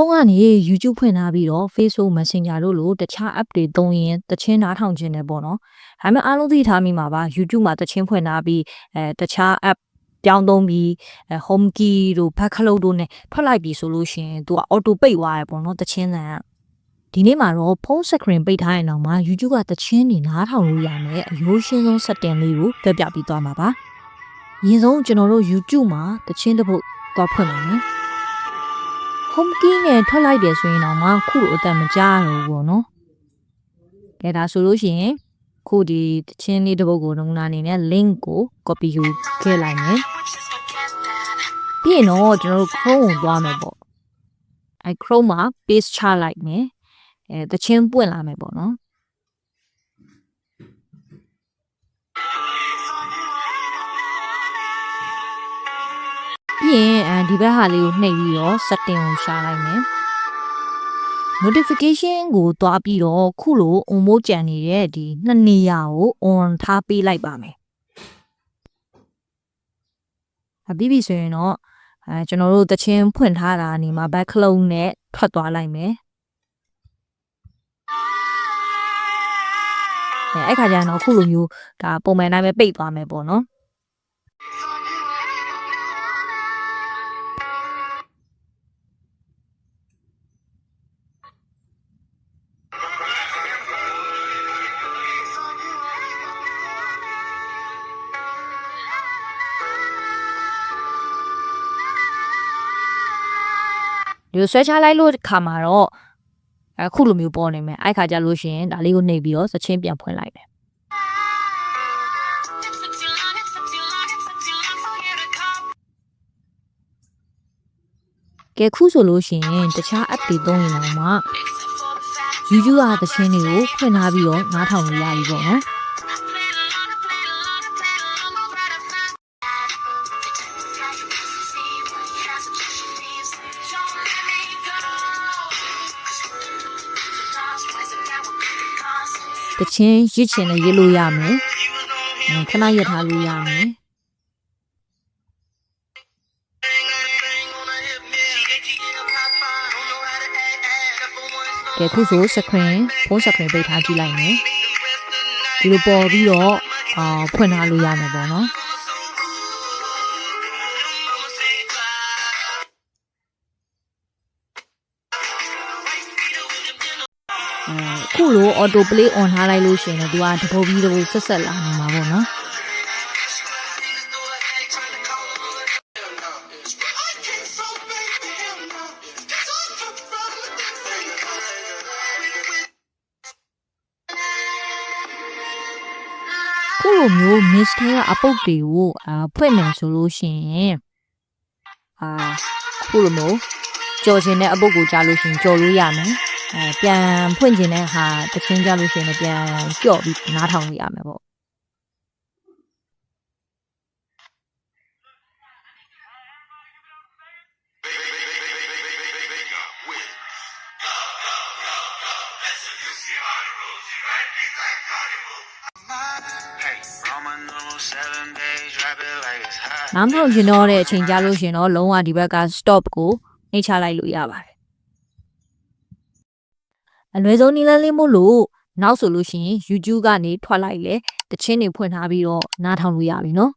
ုန်းကနေ YouTube ဖွင့်ထားပြီးတော့ Facebook Messenger တို့လိုတခြား app တွေသုံးရင်တချင်းနားထောင်ခြင်းတယ်ပေါ့နော်။ဒါပေမဲ့အားလုံးသိထားမိမှာပါ YouTube မှာတချင်းဖွင့်ထားပြီးအဲတခြား app ပြောင်းသုံးပြီးအဲ home key တို့ back cloud တို့ ਨੇ ထွက်လိုက်ပြီဆိုလို့ရှိရင်သူက auto ပိတ်သွားရပေါ့နော်တချင်းတန်ကဒီနေ့မှာတော့ဖုန်း screen ပိတ်ထားရင်တော့မှ YouTube ကတချင်းနေနားထောင်လို့ရမယ်အရိုးရှင်းဆုံး setting လေးကိုပြပြပြီးသွားမှာပါ။အရင်ဆုံးကျွန်တော်တို့ YouTube မှာတချင်းတစ်ပုတ်သွားဖွင့်ပါမယ် home key နဲ့ထွက်လိုက်တယ်ဆိုရင်တော့မှခုလိုအသက်မကြားရဘူးပေါ့နော်။ကဲဒါဆိုလို့ရှိရင်ခုဒီတချင်းလေးတစ်ပုတ်ကိုနမူနာအနေနဲ့ link ကို copy ယူခဲ့လိုက်မယ်။ပြီးရင်တော့ကျွန်တော်တို့ Chrome ကိုသွားမယ်ပေါ့။အဲ Chrome မှာ paste ချလိုက်မယ်။အဲတချင်းပွင့်လာမယ်ပေါ့နော်။ ပြီးရင်အဲဒီဘက်ဟာလေးကိုနှိပ်ပြီးတော့ setting ကိုရှာလိုက်မယ် notification ကိုတွားပြီးတော့ခုလို on mode ကြံနေတဲ့ဒီနှစ်နေရာကို on ထားပေးလိုက်ပါမယ်အပြီးပြီဆိုရင်တော့အဲကျွန်တော်တို့တချင်းဖွင့်ထားတာနေမှာ back clone နဲ့ထွက်သွားလိုက်မယ်အဲအဲ့ခါကျရင်တော့ခုလိုမျိုးဒါပုံမှန်တိုင်းပဲပိတ်သွားမယ်ပေါ့နော် ဒီလိုဆွဲချလိုက်လို့ခါမှာတော့အခုလိုမျိုးပေါ်နေမယ်အဲ့ခါကျလို့ရှိရင်ဒါလေးကိုနှိပ်ပြီးတော့စချင်းပြန်ဖွင့်လိုက်တယ်ကဲခုဆိုလို့ရှိရင်တခြား app တွေသုံးရင်တော့မှ YouTube ကသချင်းတွေကိုဖွင့်ထားပြီးတော့နားထောင်လို့ရပြီပေါ့နော် တချင်းရစ်ချင်လည်းရစ်လို့ရမယ်အဲခဏရစ်ထားလို့ရမယ်ကဲခုဆို screen ဖုန်း screen ပိတ်ထားကြည့်လိုက်မယ်ဒီလိုပေါ်ပြီးတော့အာဖွင့်ထားလို့ရမယ်ပေါ့နော် ခုလို auto play on ထားလိုက်လို့ရှိရင်တော့သူကတပုတ်ပြီးတပုတ်ဆက်ဆက်လာနေမှာပေါ့နော်ခုလိုမျိုး mix ထဲကအပုတ်တွေကိုအာဖွင့်မယ်ဆိုလို့ရှိရင်အာခုလိုမျိုးကြော်ခြင်းတဲ့အပုတ်ကိုကြားလို့ရှိရင်ကြော်လို့ရမယ် အဲပြန်ဖွင့်ခြင်းတဲ့ဟာတချင်းကြားလို့ရှိရင်လည်းပြန်ကြော့ပြီးနားထောင်လို့ရမယ်ပေါ့ Hey, Roman numeral seven days, drop it like it's hot. နားထောင်ခြင်းတော့တဲ့အချိန်ကြားလို့ရှိရင်တော့လုံးဝဒီဘက်က stop ကိုနှိပ်ချလိုက်လို့ရပါတယ် အလွယ်ဆုံးနည်းလမ်းလေးမို့လို့နောက်ဆိုလို့ရှိရင် YouTube ကနေထွက်လိုက်လေတချင်းတွေဖွင့်ထားပြီးတော့နားထောင်လို့ရပြီနော်